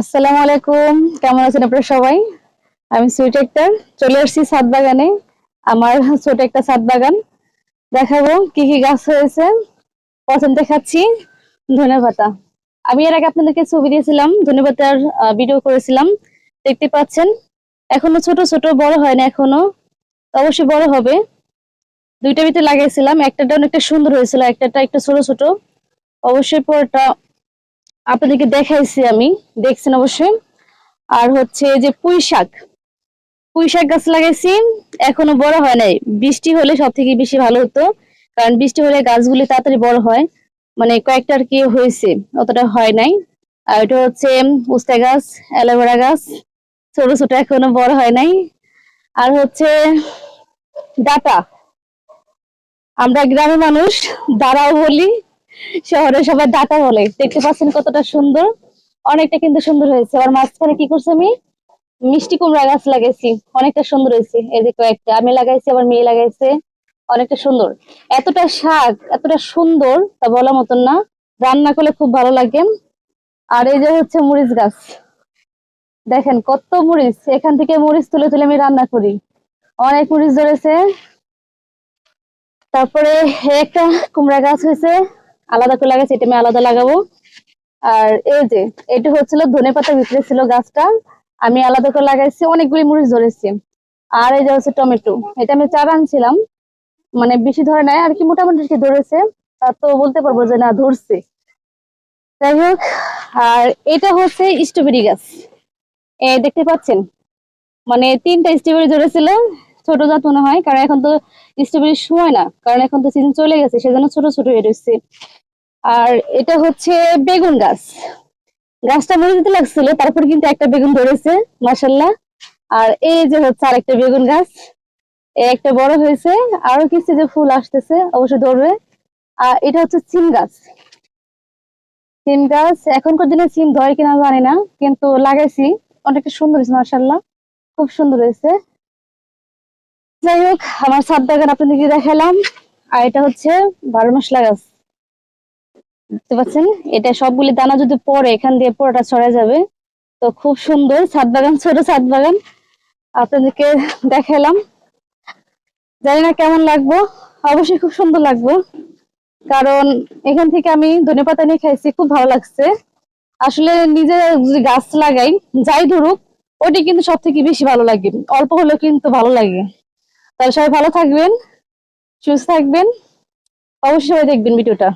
আসসালামু আলাইকুম। কেমন আছেন আপনারা সবাই? আমি সুইট একটা চলে আসছি ছাদ বাগানে। আমার ছোট একটা ছাদ বাগান। দেখাবো কি কি গাছ হয়েছে। প্রথম দেখাচ্ছি ধনে পাতা। আমি এর আগে আপনাদেরকে ছবি দিয়েছিলাম, ধনে পাতার ভিডিও করেছিলাম। দেখতে পাচ্ছেন, এখনও ছোট ছোট, বড় হয় না এখনও অবশ্যই বড় হবে। দুইটা ভিতরে লাগাইছিলাম। একটাটা অনেকটা সুন্দর হয়েছিল, একটাটা একটু ছোট ছোট। অবশ্যই পরটা আপনাদেরকে দেখাইছি আমি, দেখছেন অবশ্যই। আর হচ্ছে যে পুঁই শাক। পুঁই শাক গাছ লাগাইছি, এখনও বড় হয় নাই। বৃষ্টি হলে সব থেকে বেশি ভালো হতো, কারণ বৃষ্টি হলে গাছগুলি তাড়াতাড়ি বড় হয়। মানে কয়েকটা আর কি হয়েছে, অতটা হয় নাই। আর এটা হচ্ছে উস্তা গাছ, অ্যালোভেরা গাছ, ছোট ছোট এখনও বড় হয় নাই। আর হচ্ছে ডাটা। আমরা গ্রামের মানুষ, দাঁড়াও বলি শহরে সবাই ডাটা বলে। দেখতে পাচ্ছেন কতটা সুন্দর। অনেকটা কিন্তু সুন্দর হয়েছে। আর মাঝখানে কি করছি আমি? মিষ্টি কুমড়া গাছ লাগাইছি। অনেকটা সুন্দর হয়েছে। এই যে কয়েকটা। আমি লাগাইছি, আবার মেয়ে লাগাইছে। অনেকটা সুন্দর। এতটা শাক, এতটা সুন্দর তা বলার মতন না। রান্না করলে খুব ভালো লাগে। আর এই যে হচ্ছে মরিচ গাছ। দেখেন কত মরিচ। এখান থেকে মরিচ তুলে তুলে আমি রান্না করি। অনেক মরিচ ধরেছে। তারপরে একটা কুমড়া গাছ হয়েছে। আলাদা করে লাগাইছি, এটা আমি আলাদা লাগাবো। আর এই যে, এটা হচ্ছিল ধনে পাতা ভিতরে ছিল গাছটা, আমি আলাদা করে লাগাইছি, অনেকগুলি মরিচ ধরেছি। আর এই যে হচ্ছে টমেটো, এটা আমি চারা আনছিলাম মানে বেশি ধরে নাই, আর কি মোটামুটি কি ধরেছে, তা তো বলতে পারব যে না, ধরছে। যাই হোক, আর এটা হচ্ছে স্ট্রবেরি গাছ। দেখতে পাচ্ছেন? মানে তিনটা স্ট্রবেরি ধরেছিল ছোট জাত মনে হয়, কারণ এখন তো স্ট্রবেরির সময় না, কারণ এখন তো সিজন চলে গেছে, সেজন্য ছোট ছোট হয়ে রয়েছে আর এটা হচ্ছে বেগুন গাছ। গাছটা মরে যেতে লাগছিল, তারপর কিন্তু একটা বেগুন ধরেছে মাসাল্লাহ আর এই যে হচ্ছে আর একটা বেগুন গাছ একটা বড় হয়েছে, আরও কিছু যে ফুল আসতেছে অবশ্যই ধরবে। আর এটা হচ্ছে সিম গাছ। সিম গাছ, এখনকার দিনে সিম ধরে কিনা জানি না, কিন্তু লাগাইছি, অনেকটা সুন্দর হয়েছে মাসাল্লাহ খুব সুন্দর হয়েছে। যাই হোক, আমার ছাদ বাগান আপনাদেরকে দেখালাম। আর এটা হচ্ছে বারো মশলা গাছ দেখতে পাচ্ছেন? এটা সবগুলি দানা যদি পরে এখান দিয়ে পুরোটা ছড়া যাবে। তো খুব সুন্দর ছাদ বাগান, ছোট ছাদ বাগান। আপনাদেরকে দেখালাম। জানি না কেমন লাগবো। অবশ্যই খুব সুন্দর লাগবে। কারণ এখান থেকে আমি ধনে পাতা নিয়ে খাইছি, খুব ভালো লাগছে। আসলে নিজে গাছ লাগাই, যাই ধরুক, ওটি কিন্তু সব থেকে বেশি ভালো লাগে। অল্প হলেও কিন্তু ভালো লাগে। তাহলে সবাই ভালো থাকবেন সুস্থ থাকবেন অবশ্যই দেখবেন ভিডিওটা।